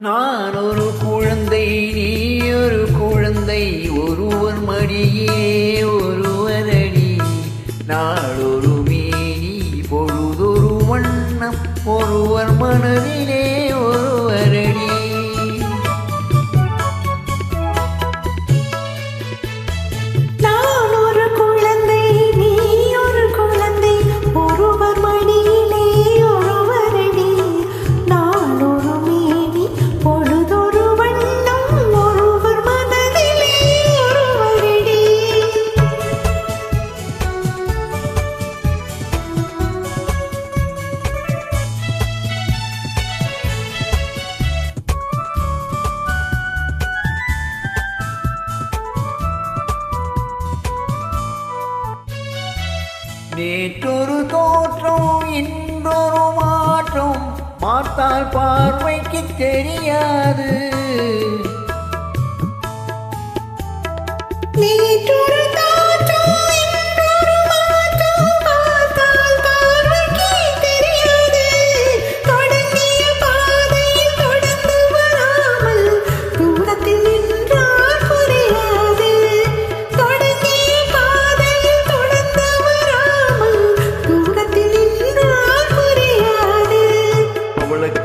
நான் ஒரு குழந்தை நீ ஒரு குழந்தை ஒருவர் மடியே ஒருவர் அடி நாளொரு மேனி பொழுதொரு வண்ணம் ஒருவர் மனதிலே ஒருவர் அடி நேற்றொரு தோற்றம் இன்றொரு மாற்றம். பார்த்தால் பார்வைக்கு தெரியாது.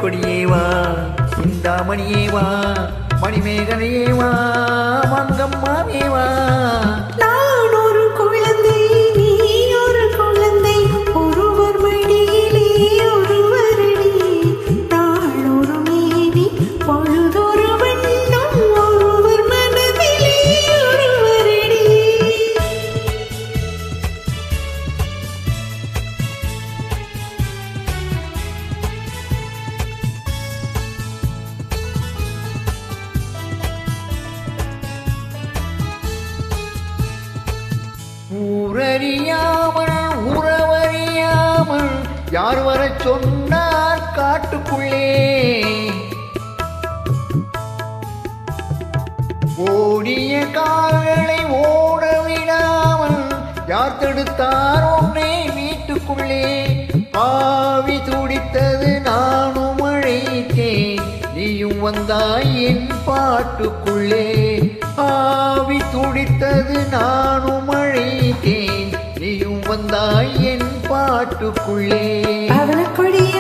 அவளக்கொடியே வா சிந்தாமணியே வா மணிமேகலையே வா. அறியாமல் உறவறியாமல் யார் வர சொன்னார் காட்டுக்குள்ளே? ஓடிய கால்களை ஓட விடாமல் யார் தடுத்தார் உன்னை வீட்டுக்குள்ளே? பாவி துடித்தது நானும் அழைத்தேன் நீயும் வந்தாய் என் பாட்டுக்குள்ளே. பாவி துடித்தது நானும் வந்தாய் என் பாட்டுக்குள்ளே. அவளக்கொடியே